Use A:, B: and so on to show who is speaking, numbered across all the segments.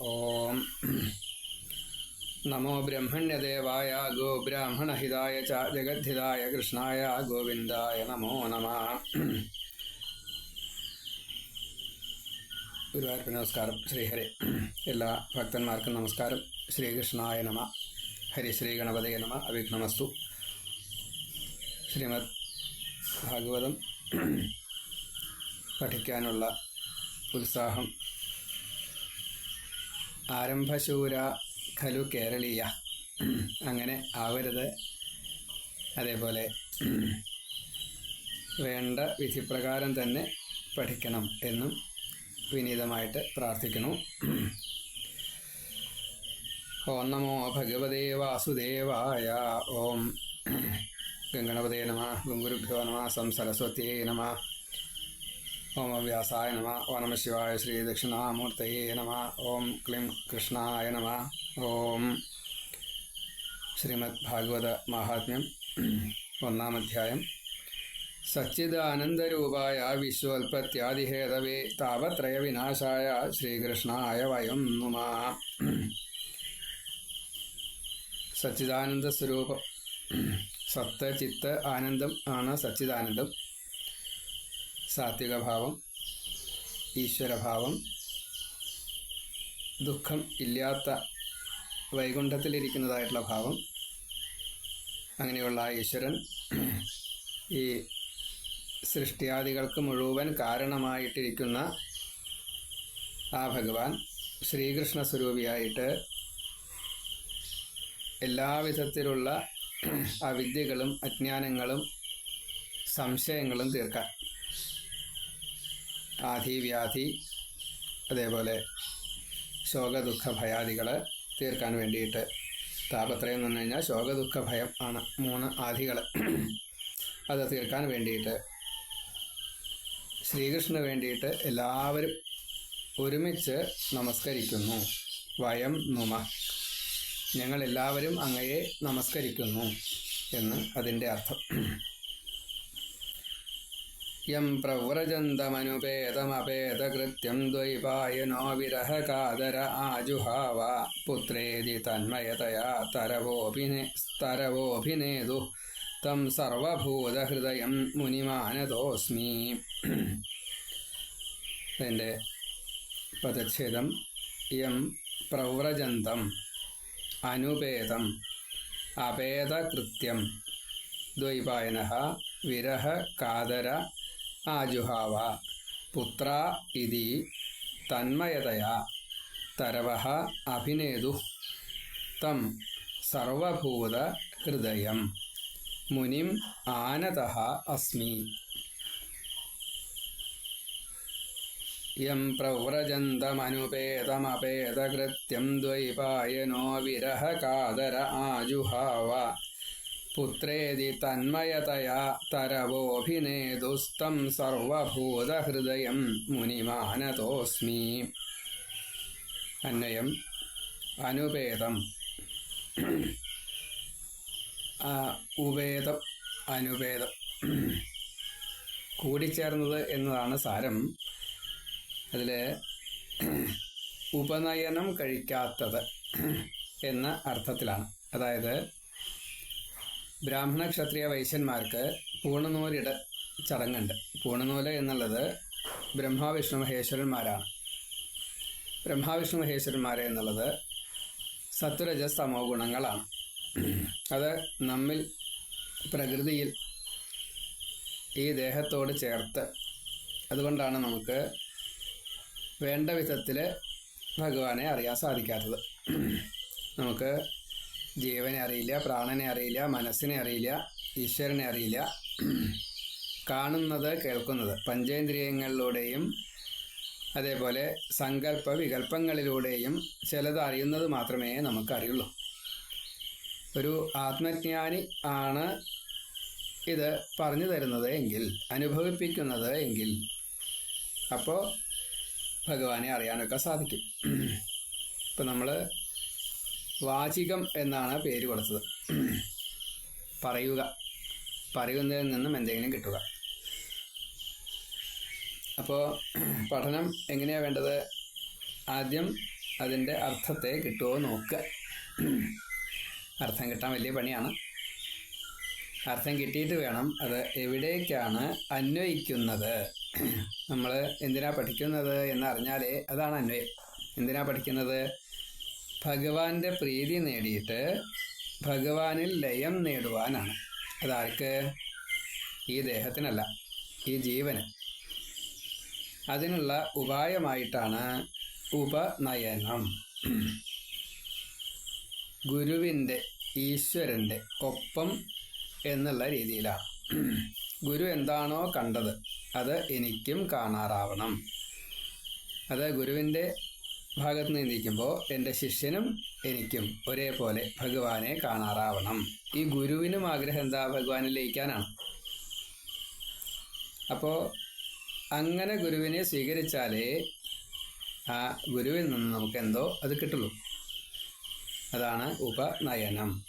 A: ഓം. നമോ ബ്രഹ്മണ്യദേവായ ഗോബ്രാഹ്മണഹിതായ ച ജഗദ്ധിതായ കൃഷ്ണായ ഗോവിന്ദായ നമോ നമ. ഗുരുവായൂർ നമസ്കാരം. ശ്രീഹരി. എല്ലാ ഭക്തന്മാർക്കും നമസ്കാരം. ശ്രീകൃഷ്ണായ നമ. ഹരി ശ്രീ ഗണപതയ നമ. അവിഘ്നമസ്തു. ശ്രീമദ് ഭാഗവതം പഠിക്കാനുള്ള ഉത്സാഹം ആരംഭശൂര ഖലു കേരളീയ. അങ്ങനെ ആവരുത്. അതേപോലെ വേണ്ട വിധിപ്രകാരം തന്നെ പഠിക്കണം എന്നും വിനീതമായിട്ട് പ്രാർത്ഥിക്കുന്നു. ഓം നമോ ഭഗവതേ വാസുദേവായ. ഓം ഗംഗണപതേ നമ ഗുരുഭ്യോ നമ സം സരസ്വത്യേ നമ. ഓം അവ്യാസായ നമ ഓ നമ ശിവായ ശ്രീ ദക്ഷിണാമൂർത്തയെ നമ ഓം ക്ലിം കൃഷ്ണായ നമ ഓം ശ്രീമദ് ഭാഗവത മഹാത്മ്യം ഒന്നാം അധ്യായം സച്ചിദാനന്ദരൂപായ വിശ്വൽപത്യാദിഹേതവേ താപത്രയ വിനാശായ ശ്രീകൃഷ്ണായ വയം നമ। സച്ചിദാനന്ദ സ്വരൂപം സത്ത് ചിത്ത് ആനന്ദം ആണ് സച്ചിദാനന്ദം। സാത്വികഭാവം ഈശ്വരഭാവം ദുഃഖം ഇല്ലാത്ത വൈകുണ്ഠത്തിലിരിക്കുന്നതായിട്ടുള്ള ഭാവം. അങ്ങനെയുള്ള ഈശ്വരൻ ഈ സൃഷ്ടിയാദികൾക്ക് മുഴുവൻ കാരണമായിട്ടിരിക്കുന്ന ആ ഭഗവാൻ ശ്രീകൃഷ്ണ സ്വരൂപിയായിട്ട് എല്ലാവിധത്തിലുള്ള അവിദ്യകളും അജ്ഞാനങ്ങളും സംശയങ്ങളും തീർക്കാൻ. ആധി വ്യാധി അതേപോലെ ശോകദുഃഖ ഭയാദികൾ തീർക്കാൻ വേണ്ടിയിട്ട് താപത്രയം എന്ന് പറഞ്ഞു കഴിഞ്ഞാൽ ശോകദുഃഖ ഭയം ആണ് മൂന്ന് ആധികൾ അത് തീർക്കാൻ വേണ്ടിയിട്ട് ശ്രീകൃഷ്ണന് വേണ്ടിയിട്ട് എല്ലാവരും ഒരുമിച്ച് നമസ്കരിക്കുന്നു. വയം നുമ. ഞങ്ങളെല്ലാവരും അങ്ങയെ നമസ്കരിക്കുന്നു എന്ന് അതിന്റെ അർത്ഥം. യം പ്രവ്രജന്തമനുപേതമപേതകൃത്യം ദ്വൈപായനോ വിരഹകാതര ആജുഹാവ പുത്രേതി തന്മയതയാ തരവോഭിനെ തരവോഭിനേതു തം സർവഭൂതഹൃദയം മുനിമാനതോസ്മി എന്റെ പദച്ഛേദം യം പ്രവ്രജന്തം അനുപേതം അപേതകൃത്യം ദ്വൈപായന വിരഹ കാതര ആജുഹാവ. പുത്ര ഇതി തന്മയതയാ. തരവ അഭിനേതു. തം സർവഭൂത ഹൃദയം. മുനിം ആനത അസ്മി. യം പ്രവ്രജന്തമനുപേതമപേതകൃത്യം ദ്വൈപായനോ വിരഹകാതര ആജുഹാവ. പുത്രേതി തന്മയതയാ തരവോഭിനേതുസ്തം സർവഭൂതഹൃദയം മുനിമാനതോസ്മി അന്വയം അനുപേതം ഉപേതം അനുപേതം കൂടിച്ചേർന്നത് എന്നതാണ് സാരം. അതിൽ ഉപനയനം കഴിക്കാത്തത് എന്ന അർത്ഥത്തിലാണ്. അതായത് ബ്രാഹ്മണ ക്ഷത്രിയ വൈശ്യന്മാർക്ക് പൂണനൂലിട ചടങ്ങുണ്ട്. പൂണനൂൽ എന്നുള്ളത് ബ്രഹ്മാവിഷ്ണു മഹേശ്വരന്മാരാണ് ബ്രഹ്മാവിഷ്ണു മഹേശ്വരന്മാരെ എന്നുള്ളത് സത്വരജ തമോ ഗുണങ്ങളാണ് അത് നമ്മിൽ പ്രകൃതിയിൽ ഈ ദേഹത്തോട് ചേർത്ത് അതുകൊണ്ടാണ് നമുക്ക് വേണ്ട വിധത്തിൽ ഭഗവാനെ അറിയാൻ സാധിക്കാത്തത്. നമുക്ക് ജീവനെ അറിയില്ല പ്രാണനെ അറിയില്ല മനസ്സിനെ അറിയില്ല ഈശ്വരനെ അറിയില്ല. കാണുന്നത് കേൾക്കുന്നത്. പഞ്ചേന്ദ്രിയങ്ങളിലൂടെയും അതേപോലെ സങ്കല്പ വികല്പങ്ങളിലൂടെയും ചിലത് അറിയുന്നത് മാത്രമേ നമുക്ക് അറിയുള്ളൂ ഒരു ആത്മജ്ഞാനി ആണ് ഇത് പറഞ്ഞു തരുന്നത് എങ്കിൽ അനുഭവിപ്പിക്കുന്നത് എങ്കിൽ അപ്പോൾ ഭഗവാനെ അറിയാനൊക്കെ സാധിക്കും. ഇപ്പം നമ്മൾ വാചികം എന്നാണ് പേര് കൊടുത്തത്. പറയുക. പറയുന്നതിൽ നിന്നും എന്തെങ്കിലും കിട്ടുക. അപ്പോൾ പഠനം എങ്ങനെയാണ് വേണ്ടത്? ആദ്യം അതിന്റെ അർത്ഥത്തെ കിട്ടുമോ നോക്കുക. അർത്ഥം കിട്ടാൻ വലിയ പണിയാണ്. അർത്ഥം കിട്ടിയിട്ട് വേണം അത് എവിടേക്കാണ് അന്വയിക്കുന്നത്? നമ്മൾ എന്തിനാ പഠിക്കുന്നത് എന്നറിഞ്ഞാലേ അതാണ് അന്വയം. എന്തിനാ പഠിക്കുന്നത്? ഭഗവാന്റെ പ്രീതി നേടിയിട്ട് ഭഗവാനിൽ ലയം നേടുവാനാണ്. അതാർക്ക്? ഈ ദേഹത്തിനല്ല ഈ ജീവന്. അതിനുള്ള ഉപായമായിട്ടാണ് ഉപനയനം. ഗുരുവിന്റെ ഈശ്വരന്റെ ഒപ്പം എന്നുള്ള രീതിയിലാണ്. ഗുരു എന്താണോ കണ്ടത് അത് എനിക്കും കാണാറാവണം. അത് ഗുരുവിന്റെ ഭാഗത്ത് നിന്ന് നിൽക്കുമ്പോൾ എന്റെ ശിഷ്യനും എനിക്കും ഒരേപോലെ ഭഗവാനെ കാണാറാവണം. ഈ ഗുരുവിനും ആഗ്രഹം എന്താ? ഭഗവാനിൽ ലയിക്കാനാണ്. അപ്പോൾ അങ്ങനെ ഗുരുവിനെ സ്വീകരിച്ചാലേ ആ ഗുരുവിൽ നിന്ന് നമുക്ക് എന്തോ അത് കിട്ടുള്ളൂ. അതാണ് ഉപനയനം.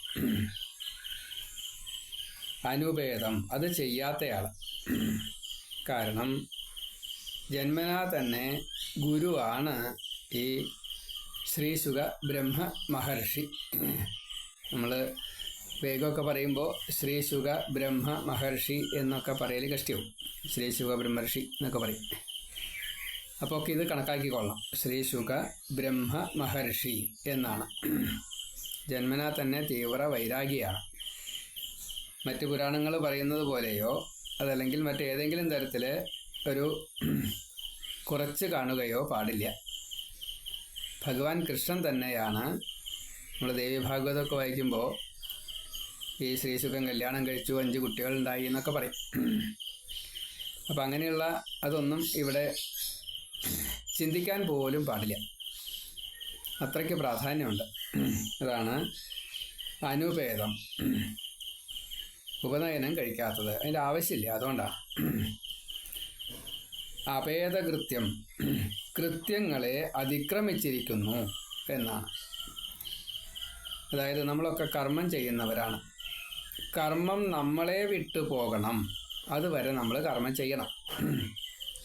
A: അനുഭേദം. അത് ചെയ്യാത്തയാൾ കാരണം ജന്മനാ തന്നെ ഗുരുവാണ് ഈ ശ്രീശുക ബ്രഹ്മ മഹർഷി. നമ്മൾ വേഗമൊക്കെ പറയുമ്പോൾ ശ്രീശുക ബ്രഹ്മ മഹർഷി എന്നൊക്കെ പറയൽ കഷ്ടിയാവും. ശ്രീശുക ബ്രഹ്മർഷി എന്നൊക്കെ പറയും. അപ്പോൾ ഒക്കെ ഇത് കണക്കാക്കിക്കൊള്ളണം ശ്രീശുക ബ്രഹ്മ മഹർഷി എന്നാണ്. ജന്മനാ തന്നെ തീവ്ര വൈരാഗിയാണ്. മറ്റ് പുരാണങ്ങൾ പറയുന്നത് പോലെയോ അതല്ലെങ്കിൽ മറ്റേതെങ്കിലും തരത്തിൽ ഒരു കുറച്ച് കാണുകയോ പാടില്ല. ഭഗവാൻ കൃഷ്ണൻ തന്നെയാണ്. നമ്മൾ ദേവി ഭാഗവതമൊക്കെ വായിക്കുമ്പോൾ ഈ ശ്രീസുഖൻ കല്യാണം കഴിച്ചു അഞ്ച് കുട്ടികളുണ്ടായി എന്നൊക്കെ പറയും. അപ്പം അങ്ങനെയുള്ള അതൊന്നും ഇവിടെ ചിന്തിക്കാൻ പോലും പാടില്ല. അത്രയ്ക്ക് പ്രാധാന്യമുണ്ട്. അതാണ് അനുഭേദം. ഉപനയനം കഴിക്കാത്തത്. അതിന്റെ ആവശ്യമില്ല. അതുകൊണ്ടാണ് അഭേദകൃത്യം. കൃത്യങ്ങളെ അതിക്രമിച്ചിരിക്കുന്നു എന്നാണ് അതായത് നമ്മളൊക്കെ കർമ്മം ചെയ്യുന്നവരാണ്. കർമ്മം നമ്മളെ വിട്ടു പോകണം. അതുവരെ നമ്മൾ കർമ്മം ചെയ്യണം.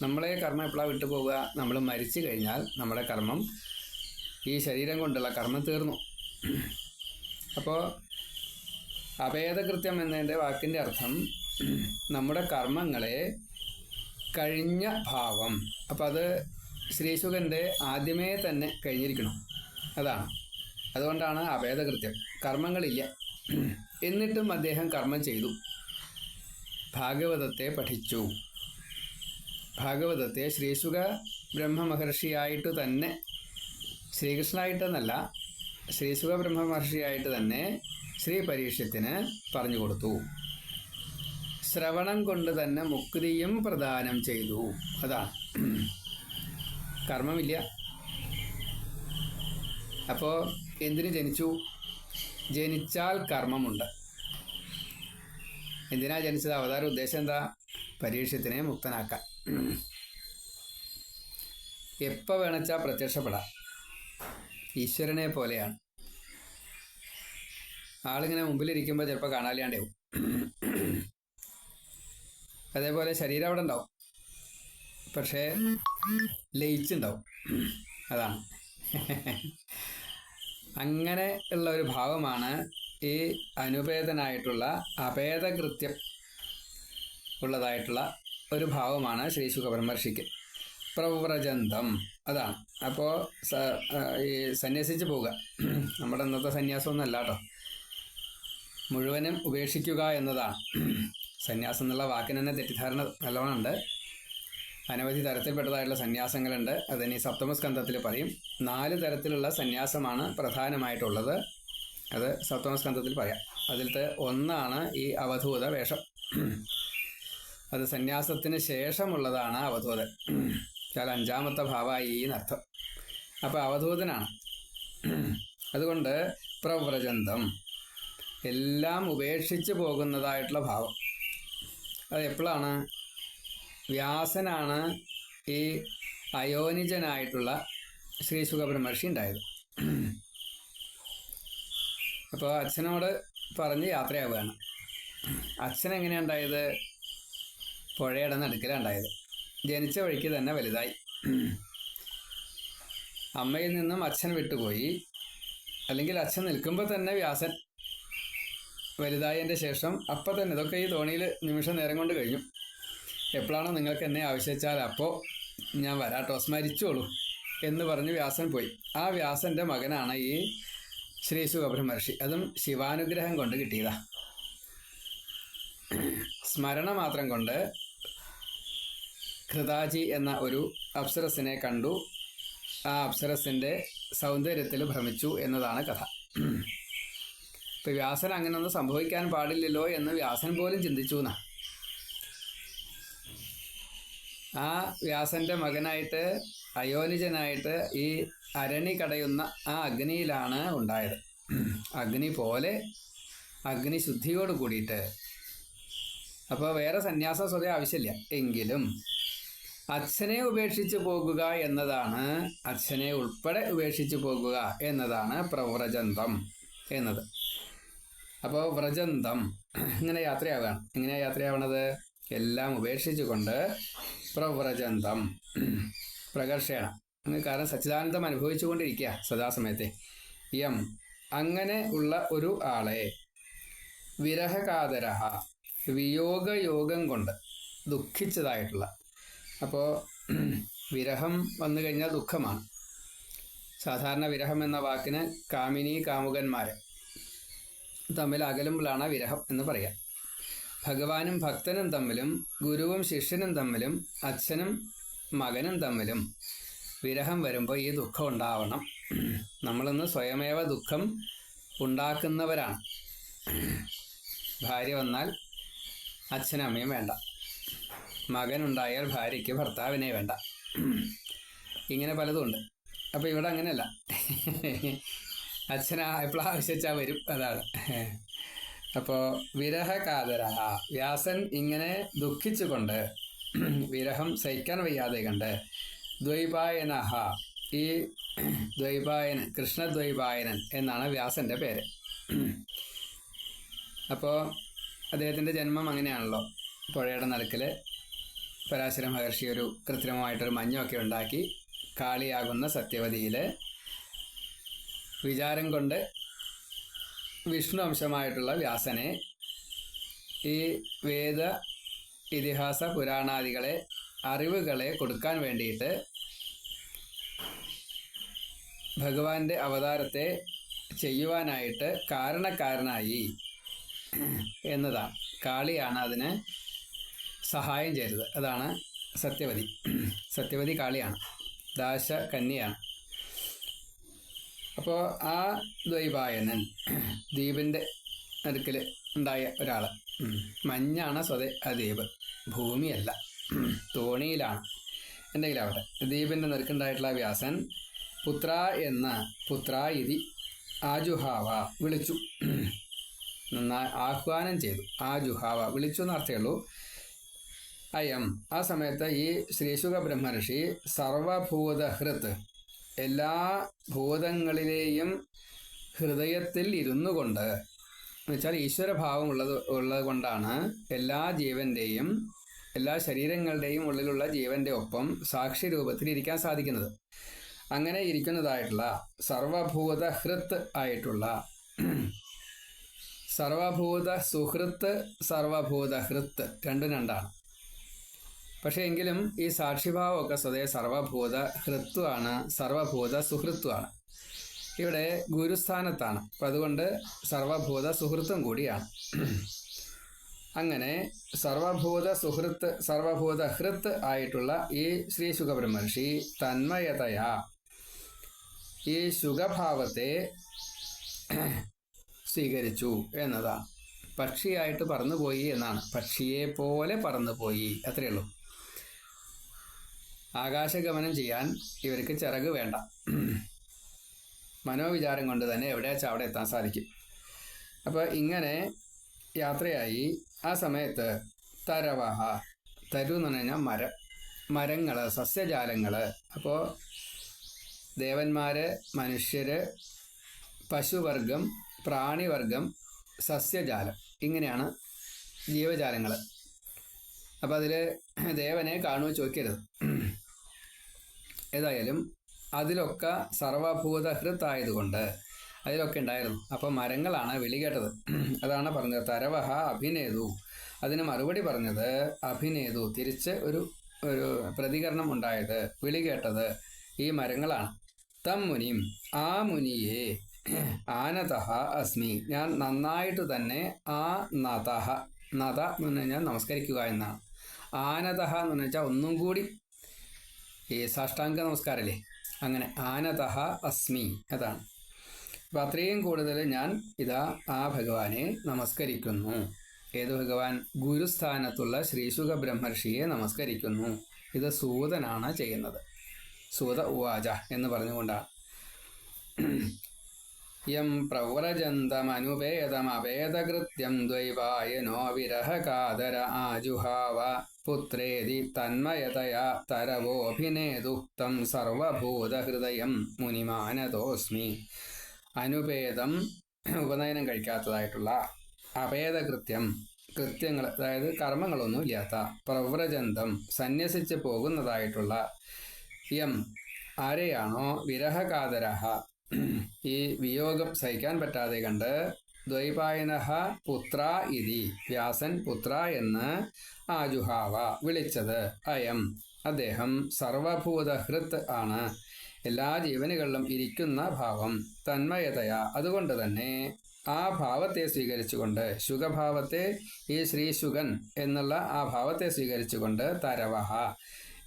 A: നമ്മളെ കർമ്മം എപ്പോഴാണ് വിട്ടു പോവുക? നമ്മൾ മരിച്ചു കഴിഞ്ഞാൽ നമ്മുടെ കർമ്മം ഈ ശരീരം കൊണ്ടുള്ള കർമ്മം തീർന്നു. അപ്പോൾ അഭേദകൃത്യം എന്നതിന്റെ വാക്കിന്റെ അർത്ഥം നമ്മുടെ കർമ്മങ്ങളെ കഴിഞ്ഞ ഭാവം. അപ്പം അത് ശ്രീശുഖന്റെ ആദ്യമേ തന്നെ കഴിഞ്ഞിരിക്കണം. അതാണ്. അതുകൊണ്ടാണ് അഭേദകൃത്യം. കർമ്മങ്ങളില്ല. എന്നിട്ടും അദ്ദേഹം കർമ്മം ചെയ്തു. ഭാഗവതത്തെ പഠിച്ചു. ഭാഗവതത്തെ ശ്രീശുഖ ബ്രഹ്മമഹർഷിയായിട്ട് തന്നെ ശ്രീകൃഷ്ണനായിട്ടെന്നല്ല ശ്രീശുഖ ബ്രഹ്മമഹർഷിയായിട്ട് തന്നെ ശ്രീ പരീക്ഷത്തിന് പറഞ്ഞു കൊടുത്തു. ശ്രവണം കൊണ്ട് തന്നെ മുക്തിയും പ്രദാനം ചെയ്തു. അതാ. കർമ്മമില്ല. അപ്പോ എന്തിനു ജനിച്ചു? ജനിച്ചാൽ കർമ്മമുണ്ട്. എന്തിനാ ജനിച്ചത്? അവതാര ഉദ്ദേശം എന്താ? പരീക്ഷത്തിനെ മുക്തനാക്കാൻ. എപ്പോൾ വേണച്ചാൽ പ്രത്യക്ഷപ്പെടാം. ഈശ്വരനെ പോലെയാണ്. ആളിങ്ങനെ മുമ്പിലിരിക്കുമ്പോൾ ചിലപ്പോൾ കാണാല്ലാണ്ടാവും അതേപോലെ ശരീരം അവിടെ ഉണ്ടാവും. പക്ഷേ ലയിച്ചുണ്ടാവും. അതാണ്. അങ്ങനെ ഉള്ള ഒരു ഭാവമാണ് ഈ അനുഭേദനായിട്ടുള്ള അഭേദകൃത്യം ഉള്ളതായിട്ടുള്ള ഒരു ഭാവമാണ് ശ്രീ സുഖബ്രഹ്മർഷിക്ക്. പ്രവ്രജന്തം. അതാണ്. അപ്പോൾ ഈ സന്യസിച്ച് പോവുക. നമ്മുടെ ഇന്നത്തെ സന്യാസമൊന്നും അല്ല കേട്ടോ. മുഴുവനും ഉപേക്ഷിക്കുക എന്നതാണ്. സന്യാസം എന്നുള്ള വാക്കിന് തന്നെ തെറ്റിദ്ധാരണ നല്ലവണ്ണമുണ്ട്. അനവധി തരത്തിൽപ്പെട്ടതായിട്ടുള്ള സന്യാസങ്ങളുണ്ട്. അതിന് സപ്തമസ്കന്ധത്തിൽ പറയും നാല് തരത്തിലുള്ള സന്യാസമാണ് പ്രധാനമായിട്ടുള്ളത്. അത് സപ്തമസ്കന്ധത്തിൽ പറയാം. അതിലത്തെ ഒന്നാണ് ഈ അവധൂത വേഷം. അത് സന്യാസത്തിന് ശേഷമുള്ളതാണ് അവധൂതൻ. ചില അഞ്ചാമത്തെ ഭാവമായി എന്നർത്ഥം അപ്പോൾ അവധൂതനാണ്. അതുകൊണ്ട് പ്രവ്രജന്തം. എല്ലാം ഉപേക്ഷിച്ച് പോകുന്നതായിട്ടുള്ള ഭാവം. അത് എപ്പോഴാണ് വ്യാസനാണ് ഈ അയോനിജനായിട്ടുള്ള ശ്രീ സുഖബ്രഹ്മർഷി ഉണ്ടായത്. അപ്പോൾ അച്ഛനോട് പറഞ്ഞ് യാത്രയാവുകയാണ്. അച്ഛൻ എങ്ങനെയാണ് ഉണ്ടായത്? പുഴയുടെ നടുക്കിലാണ് ഉണ്ടായത്. ജനിച്ച വഴിക്ക് തന്നെ വലുതായി. അമ്മയിൽ നിന്നും അച്ഛൻ വിട്ടുപോയി. അല്ലെങ്കിൽ അച്ഛൻ നിൽക്കുമ്പോൾ തന്നെ വ്യാസൻ വലുതായതിന്റെ ശേഷം അപ്പം തന്നെ ഇതൊക്കെ ഈ തോണിയിൽ നിമിഷം നേരം കൊണ്ട് കഴിഞ്ഞു. എപ്പോഴാണോ നിങ്ങൾക്ക് എന്നെ ആവശ്യിച്ചാൽ അപ്പോൾ ഞാൻ വരാട്ടോ സ്മരിച്ചോളൂ എന്ന് പറഞ്ഞ് വ്യാസൻ പോയി. ആ വ്യാസന്റെ മകനാണ് ഈ ശ്രീ സുഖബ്രഹ്മർഷി അതും ശിവാനുഗ്രഹം കൊണ്ട് കിട്ടിയതാ. സ്മരണ മാത്രം കൊണ്ട് കൃതാജി എന്ന ഒരു അപ്സരസിനെ കണ്ടു. ആ അപ്സരസിന്റെ സൗന്ദര്യത്തിൽ ഭ്രമിച്ചു എന്നതാണ് കഥ. ഇപ്പൊ വ്യാസൻ അങ്ങനെയൊന്നും സംഭവിക്കാൻ പാടില്ലല്ലോ എന്ന് വ്യാസൻ പോലും ചിന്തിച്ചു എന്നാ ആ വ്യാസന്റെ മകനായിട്ട് അയോനിജനായിട്ട് ഈ അരണി കടയുന്ന ആ അഗ്നിയിലാണ് ഉണ്ടായത്. അഗ്നി പോലെ അഗ്നി ശുദ്ധിയോട് കൂടിയിട്ട്. അപ്പോൾ വേറെ സന്യാസ സ്വതേ ആവശ്യമില്ല. എങ്കിലും അച്ഛനെ ഉപേക്ഷിച്ച് പോകുക എന്നതാണ് അച്ഛനെ ഉൾപ്പെടെ ഉപേക്ഷിച്ച് പോകുക എന്നതാണ് പ്രവ്രജന്തം എന്നത്. അപ്പോൾ വ്രജന്തം. ഇങ്ങനെ യാത്രയാവുകയാണ് എങ്ങനെയാ യാത്രയാവണത്? എല്ലാം ഉപേക്ഷിച്ചുകൊണ്ട് പ്രവ്രജന്തം. പ്രകർഷേണ. കാരണം സച്ചിദാനന്ദം അനുഭവിച്ചുകൊണ്ടിരിക്കുക സദാസമയത്തെ. യം. അങ്ങനെ ഉള്ള ഒരു ആളെ. വിരഹകാതര വിയോഗയോഗം കൊണ്ട് ദുഃഖിച്ചതായിട്ടുള്ള. അപ്പോൾ വിരഹം വന്നു കഴിഞ്ഞാൽ ദുഃഖമാണ്. സാധാരണ വിരഹം എന്ന വാക്കിന് കാമിനി കാമുകന്മാർ തമ്മിൽ അകലുമ്പോഴാണ് വിരഹം എന്ന് പറയാം. ഭഗവാനും ഭക്തനും തമ്മിലും ഗുരുവും ശിഷ്യനും തമ്മിലും അച്ഛനും മകനും തമ്മിലും വിരഹം വരുമ്പോൾ ഈ ദുഃഖം ഉണ്ടാവണം. നമ്മളിന്ന് സ്വയമേവ ദുഃഖം ഉണ്ടാക്കുന്നവരാണ്. ഭാര്യ വന്നാൽ അച്ഛനും അമ്മയും വേണ്ട. മകനുണ്ടായാൽ ഭാര്യയ്ക്ക് ഭർത്താവിനെ വേണ്ട. ഇങ്ങനെ പലതുമുണ്ട് അപ്പോൾ ഇവിടെ അങ്ങനെയല്ല. അച്ഛനാ എപ്പോഴും ആവശ്യിച്ചാൽ വരും. അതാണ്. അപ്പോൾ വിരഹകാതര. വ്യാസൻ ഇങ്ങനെ ദുഃഖിച്ചുകൊണ്ട് വിരഹം സഹിക്കാൻ വയ്യാതെ കണ്ട് ദ്വൈപായനഹ ഈ ദ്വൈപായനൻ കൃഷ്ണദ്വൈപായനൻ എന്നാണ് വ്യാസന്റെ പേര്. അപ്പോൾ അദ്ദേഹത്തിന്റെ ജന്മം അങ്ങനെയാണല്ലോ. പുഴയുടെ നടുക്കിൽ പരാശര മഹർഷി ഒരു കൃത്രിമമായിട്ടൊരു മഞ്ഞൊക്കെ ഉണ്ടാക്കി കാളിയാകുന്ന സത്യവതിയിൽ വിചാരം കൊണ്ട് വിഷ്ണു അംശമായിട്ടുള്ള വ്യാസനെ ഈ വേദ ഇതിഹാസ പുരാണാദികളെ അറിവുകളെ കൊടുക്കാൻ വേണ്ടിയിട്ട് ഭഗവാന്റെ അവതാരത്തെ ചെയ്യുവാനായിട്ട് കാരണക്കാരനായി എന്നതാണ്. കാളിയാണ് അതിന് സഹായം ചെയ്തത്. അതാണ് സത്യവതി. സത്യവതി കാളിയാണ്. ദാശ കന്യയാണ് അപ്പോൾ ആ ദ്വൈപായനൻ ദ്വീപിന്റെ നടുക്കിൽ ഉണ്ടായ ഒരാൾ മഞ്ഞാണ് സ്വതേ ആ ദ്വീപ്. ഭൂമിയല്ല. തോണിയിലാണ്. എന്തെങ്കിലും ആവട്ടെ ദ്വീപിന്റെ നടുക്കുണ്ടായിട്ടുള്ള വ്യാസൻ പുത്ര എന്ന പുത്ര ഇതി ആജുഹാവ വിളിച്ചു. നന്നായി ആഹ്വാനം ചെയ്തു. ആജുഹാവ വിളിച്ചു എന്നർത്ഥമേ ഉള്ളൂ അയം ആ സമയത്ത് ഈ ശ്രീശുഖ ബ്രഹ്മർഷി സർവഭൂതഹൃത് എല്ലാ ഭൂതങ്ങളിലെയും ഹൃദയത്തിൽ ഇരുന്നു കൊണ്ട് എന്നുവെച്ചാൽ ഈശ്വരഭാവം ഉള്ളത് ഉള്ളത് കൊണ്ടാണ് എല്ലാ ജീവന്റെയും എല്ലാ ശരീരങ്ങളുടെയും ഉള്ളിലുള്ള ജീവന്റെ ഒപ്പം സാക്ഷി രൂപത്തിൽ ഇരിക്കാൻ സാധിക്കുന്നത്. അങ്ങനെ ഇരിക്കുന്നതായിട്ടുള്ള സർവഭൂത ഹൃത്ത് ആയിട്ടുള്ള സർവഭൂത സുഹൃത്ത് സർവഭൂത ഹൃത്ത് രണ്ടും രണ്ടാണ്. പക്ഷേ എങ്കിലും ഈ സാക്ഷിഭാവമൊക്കെ സ്വതേ സർവഭൂത ഹൃത്വമാണ് സർവഭൂത സുഹൃത്വമാണ് ഇവിടെ ഗുരുസ്ഥാനത്താണ്. അപ്പം അതുകൊണ്ട് സർവഭൂത സുഹൃത്തും കൂടിയാണ്. അങ്ങനെ സർവഭൂത സുഹൃത്ത് സർവഭൂത ഹൃത്ത് ആയിട്ടുള്ള ഈ ശ്രീ സുഖബ്രഹ്മർഷി തന്മയതയാ. ഈ സുഖഭാവത്തെ സ്വീകരിച്ചു എന്നതാണ്. പക്ഷിയായിട്ട് പറന്നുപോയി എന്നാണ്. പക്ഷിയെ പോലെ പറന്നുപോയി. അത്രയേ ഉള്ളൂ. ആകാശഗമനം ചെയ്യാൻ ഇവർക്ക് ചിറക് വേണ്ട. മനോവിചാരം കൊണ്ട് തന്നെ എവിടെ വെച്ചാൽ അവിടെ എത്താൻ സാധിക്കും. അപ്പോൾ ഇങ്ങനെ യാത്രയായി. ആ സമയത്ത് തരവഹ തരു എന്ന് പറഞ്ഞു കഴിഞ്ഞാൽ മരം മരങ്ങൾ സസ്യജാലങ്ങൾ അപ്പോൾ ദേവന്മാർ മനുഷ്യർ പശുവർഗം പ്രാണിവർഗം സസ്യജാലം ഇങ്ങനെയാണ് ജീവജാലങ്ങൾ അപ്പോൾ അതിൽ ദേവനെ കാണുമോ ചോദിക്കരുത്. ഏതായാലും അതിലൊക്കെ സർവഭൂതഹൃത് ആയതുകൊണ്ട് അതിലൊക്കെ ഉണ്ടായിരുന്നു. അപ്പം മരങ്ങളാണ് വിളി കേട്ടത്. അതാണ് പറഞ്ഞത് തരവഹ അഭിനേതു. അതിന് മറുപടി പറഞ്ഞത് അഭിനേതു തിരിച്ച് ഒരു ഒരു പ്രതികരണം ഉണ്ടായത് വിളി കേട്ടത് ഈ മരങ്ങളാണ്. തം മുനിയും ആ മുനിയെ ആനതഹ അസ്മി. ഞാൻ നന്നായിട്ട് തന്നെ ആ നതഹ നത എന്ന് പറഞ്ഞാൽ നമസ്കരിക്കുക എന്നാണ്. ആനതഹ എന്ന് പറഞ്ഞാൽ ഒന്നും കൂടി ഈ സാഷ്ടാംഗ നമസ്കാരമല്ലേ? അങ്ങനെ ആനതഹ അസ്മി അതാണ്. അപ്പം അത്രയും കൂടുതൽ ഞാൻ ഇതാ ആ ഭഗവാനെ നമസ്കരിക്കുന്നു. ഏത് ഭഗവാൻ? ഗുരുസ്ഥാനത്തുള്ള ശ്രീശുഖ ബ്രഹ്മർഷിയെ നമസ്കരിക്കുന്നു. ഇത് സൂതനാണ് ചെയ്യുന്നത്. സൂത ഉവാച എന്ന് പറഞ്ഞുകൊണ്ടാണ്. യം പ്രവ്രജന്തമനുപേതമപേതകൃത്യം ദ്വൈവായനോ വിരഹകാതര ആജുഹാവ പുത്രേതി തന്മയതയാ തരവോഭിനേതുക്തം സർവഭൂതഹൃദയം മുനിമാനതോസ്മി അനുപേതം ഉപനയനം കഴിക്കാത്തതായിട്ടുള്ള അപേതകൃത്യം കൃത്യങ്ങൾ അതായത് കർമ്മങ്ങളൊന്നും ഇല്ലാത്ത പ്രവ്രജന്തം സന്യസിച്ച് പോകുന്നതായിട്ടുള്ള യം ആരെയാണോ വിരഹകാതരഹ ഈ വിയോഗം സഹിക്കാൻ പറ്റാതെ കണ്ട് ദ്വൈപായനഹ പുത്ര ഇതി വ്യാസൻ പുത്ര എന്ന് ആജുഹാവ വിളിച്ചത്. അയം. അദ്ദേഹം സർവഭൂതഹൃത്ത് ആണ്. എല്ലാ ജീവനുകളിലും ഇരിക്കുന്ന ഭാവം തന്മയതയാ. അതുകൊണ്ട് തന്നെ ആ ഭാവത്തെ സ്വീകരിച്ചുകൊണ്ട് ശുഖഭാവത്തെ ഈ ശ്രീ ശുഗൻ എന്നുള്ള ആ ഭാവത്തെ സ്വീകരിച്ചുകൊണ്ട് തരവഹ.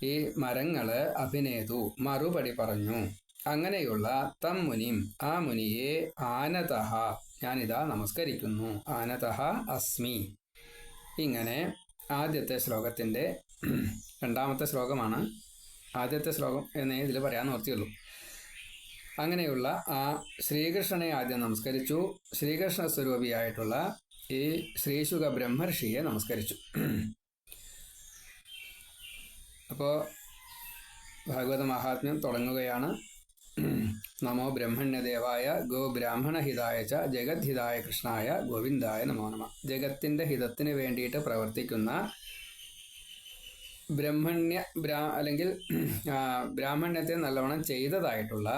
A: ഈ മരങ്ങൾ അഭിനേതു. മറുപടി പറഞ്ഞു. അങ്ങനെയുള്ള തം മുനിം ആ മുനിയെ ആനതഹ. ഞാനിതാ നമസ്കരിക്കുന്നു. ആനതഹ അസ്മി. ഇങ്ങനെ ആദ്യത്തെ ശ്ലോകത്തിന്റെ രണ്ടാമത്തെ ശ്ലോകമാണ്. ആദ്യത്തെ ശ്ലോകം എന്നേ ഇതിൽ പറയാൻ നിർത്തിയുള്ളൂ അങ്ങനെയുള്ള ആ ശ്രീകൃഷ്ണനെ ആദ്യം നമസ്കരിച്ചു. ശ്രീകൃഷ്ണ സ്വരൂപിയായിട്ടുള്ള ഈ ശ്രീശുഖ ബ്രഹ്മർഷിയെ നമസ്കരിച്ചു. അപ്പോൾ ഭാഗവത മഹാത്മ്യം തുടങ്ങുകയാണ്. നമോ ബ്രഹ്മണ്യദേവായ ഗോ ബ്രാഹ്മണഹിതായ ച ജഗദ്ഹിതായ കൃഷ്ണായ ഗോവിന്ദായ നമോ നമ. ജഗത്തിന്റെ ഹിതത്തിന് വേണ്ടിയിട്ട് പ്രവർത്തിക്കുന്ന ബ്രഹ്മണ്യ ബ്രാ അല്ലെങ്കിൽ ബ്രാഹ്മണ്യത്തെ നല്ലവണ്ണം ചെയ്തതായിട്ടുള്ള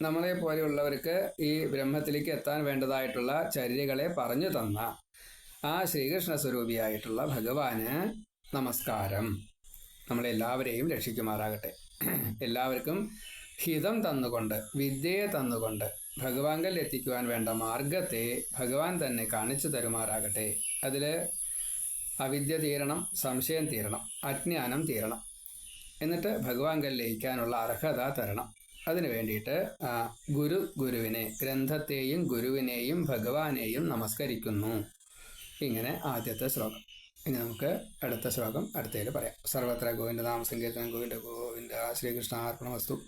A: നമ്മളെ പോലെയുള്ളവർക്ക് ഈ ബ്രഹ്മത്തിലേക്ക് എത്താൻ വേണ്ടതായിട്ടുള്ള ചര്യകളെ പറഞ്ഞു തന്ന ആ ശ്രീകൃഷ്ണ സ്വരൂപിയായിട്ടുള്ള ഭഗവാന് നമസ്കാരം. നമ്മളെല്ലാവരെയും രക്ഷിക്കുമാറാകട്ടെ. എല്ലാവർക്കും ഹിതം തന്നുകൊണ്ട് വിദ്യയെ തന്നുകൊണ്ട് ഭഗവാങ്കൽ എത്തിക്കുവാൻ വേണ്ട മാർഗത്തെ ഭഗവാൻ തന്നെ കാണിച്ചു തരുമാറാകട്ടെ. അതിൽ അവിദ്യ തീരണം സംശയം തീരണം അജ്ഞാനം തീരണം. എന്നിട്ട് ഭഗവാങ്കൽ ലയിക്കാനുള്ള അർഹത തരണം. അതിനു വേണ്ടിയിട്ട് ഗുരു ഗുരുവിനെ ഗ്രന്ഥത്തെയും ഗുരുവിനെയും ഭഗവാനെയും നമസ്കരിക്കുന്നു. ഇങ്ങനെ ആദ്യത്തെ ശ്ലോകം. ഇനി നമുക്ക് അടുത്ത ശ്ലോകം അടുത്തതിൽ പറയാം. സർവത്ര ഗോവിന്ദ നാമസങ്കീർത്തനം. ഗോവിന്ദ ഗോവിന്ദ ശ്രീകൃഷ്ണ അർപ്പണ വസ്തു